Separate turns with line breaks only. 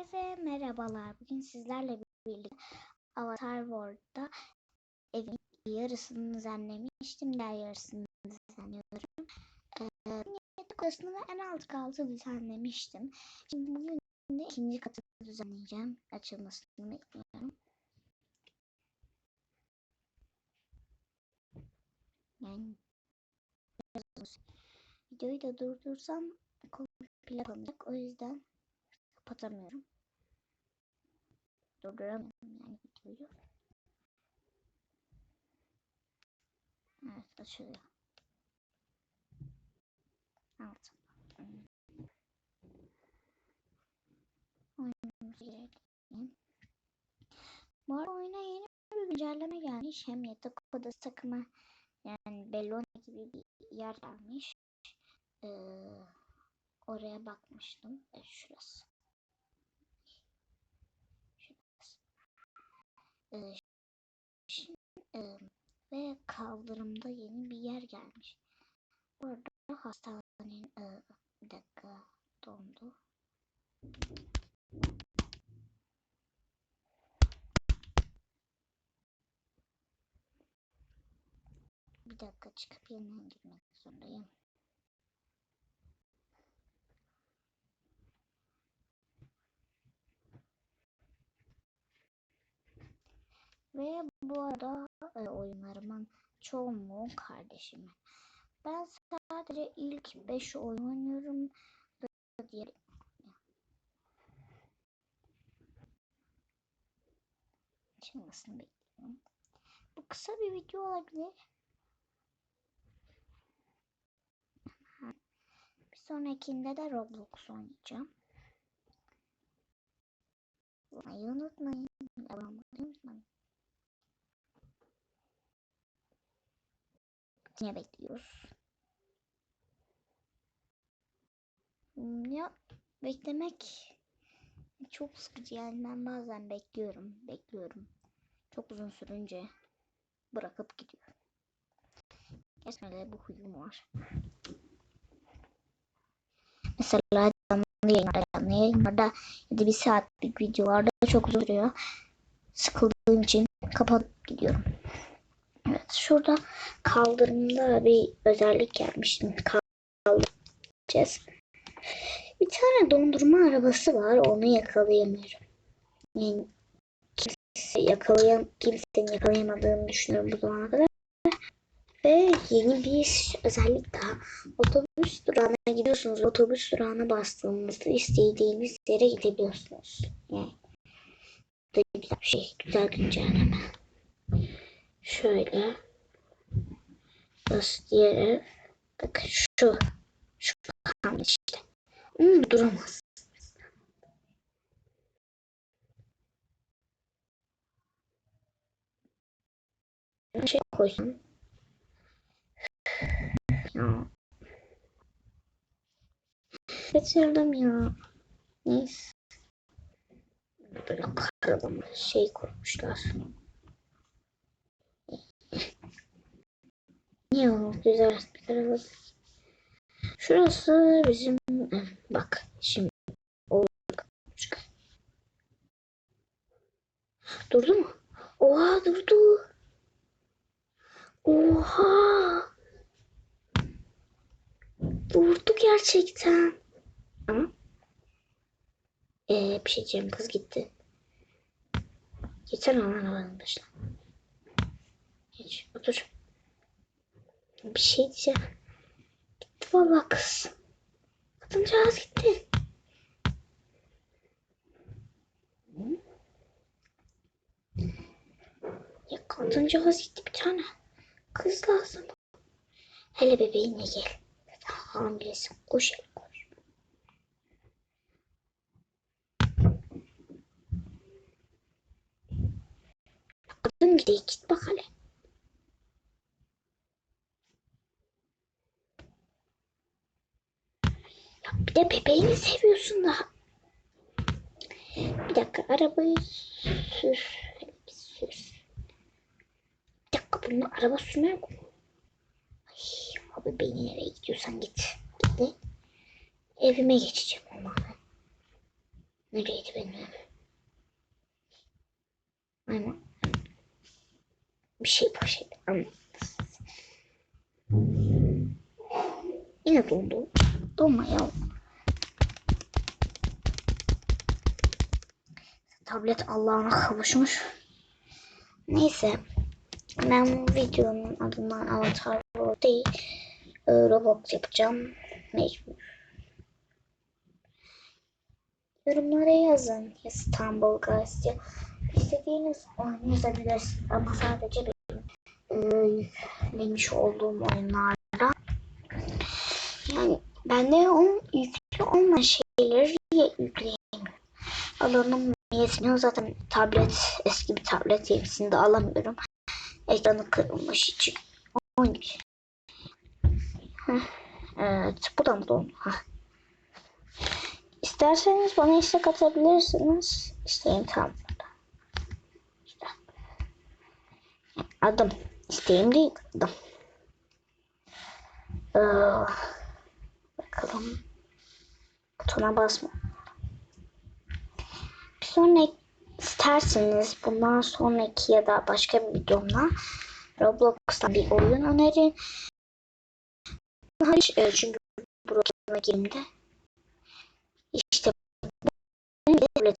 Herkese merhabalar. Bugün sizlerle birlikte Avatar World'da evin yarısını düzenlemiştim. Diğer yarısını düzenliyorum. Ee, yatak odasını ve en alt katı düzenlemiştim. Şimdi bugün de ikinci katı düzenleyeceğim. Açılmasını bekliyorum. Yani videoyu da durdursam komple kalacak. O yüzden kapatamıyorum. Durduramıyorum yani videoyu. Evet açılıyor. Evet. Oyunumuza girelim. Bu arada oyuna yeni bir güncelleme gelmiş. Hem yatak odası takımı yani Bellona gibi bir yer gelmiş. Ee, oraya bakmıştım. Evet, şurası. Ee, şimdi, e, ve kaldırımda yeni bir yer gelmiş. Burada hastanenin e, bir dakika dondu. Bir dakika çıkıp yeniden girmek zorundayım. Ve bu arada e, oyunlarımın çoğunluğu kardeşimin. Ben sadece ilk 5 oyun oynuyorum. Diğer çıkmasını bekliyorum. Bu kısa bir video olabilir. Bir sonrakinde de Roblox oynayacağım. Unutmayı unutmayın. Abone olmayı unutmayın. Yine bekliyoruz. Hmm, Ya beklemek çok sıkıcı yani ben bazen bekliyorum, bekliyorum. Çok uzun sürünce bırakıp gidiyorum. Gerçekten de bu huyum var. Mesela canlı yayınlarda, canlı yayınlarda ya da bir saatlik videolarda çok uzun sürüyor. Sıkıldığım için kapatıp gidiyorum. Evet, şurada kaldırımda bir özellik gelmiştim. Kaldıracağız. Bir tane dondurma arabası var. Onu yakalayamıyorum. Yani kimse yakalayan, kimsenin yakalayamadığını düşünüyorum bu zamana kadar. Ve yeni bir özellik daha. Otobüs durağına gidiyorsunuz. Otobüs durağına bastığınızda istediğiniz yere gidebiliyorsunuz. Yani bu da güzel bir şey. Güzel güncelleme. Şöyle. Burası diğer ev. Bakın şu. Şu kamyon işte. Hmm, duramaz. Şey koysam. Ya. Kaçırdım ya. Neyse. Böyle karalama şey koymuşlar. Niye güzel tarafa? Şurası bizim bak şimdi o durdu mu? Oha durdu. Oha. Durdu gerçekten. Ama ee, bir şey diyeceğim kız gitti. Geçen alan arabanın başına. Geç otur. Bir şey diyeceğim. Gitti valla kız. Kadıncağız gitti. Ya kadıncağız gitti bir tane. Kız lazım. Hele bebeğinle gel. Zaten hamilesin. Koş koş. Kadın gidiyor git bak hele. Ya bir de bebeğini seviyorsun daha. Bir dakika arabayı sür. Bir sür. Bir dakika bunu araba sürmüyor mu? Ay, abi beni nereye gidiyorsan git. Gitti. Evime geçeceğim ama. Nereydi benim? Aynen. Bir şey poşeti. Anladım. Yine dondu. Donma ya. Tablet Allah'ına kavuşmuş. Neyse. Ben bu videonun adından Avatar World değil. e, Roblox yapacağım. Mecbur. Yorumlara yazın. İstanbul Guys. İstediğiniz oyunu yazabilirsiniz. Ama sadece benim e, olduğum oyunlarda. Yani bende on, yüklü olmayan şeyleri yükleyeyim. Alanım yetmiyor. Zaten tablet eski bir tablet yenisini de alamıyorum. Ekranı kırılmış. Heh, Evet. Bu da mı doğru? Heh. İsterseniz bana istek atabilirsiniz. İsteğim tam burada. İşte. Adım. İsteğim değil. Adım. Ee, bakalım. Butona basma sonra isterseniz bundan sonraki ya da başka bir videomda Roblox'tan bir oyun önerin. Hayır, e, çünkü programına girdiğimde işte böyle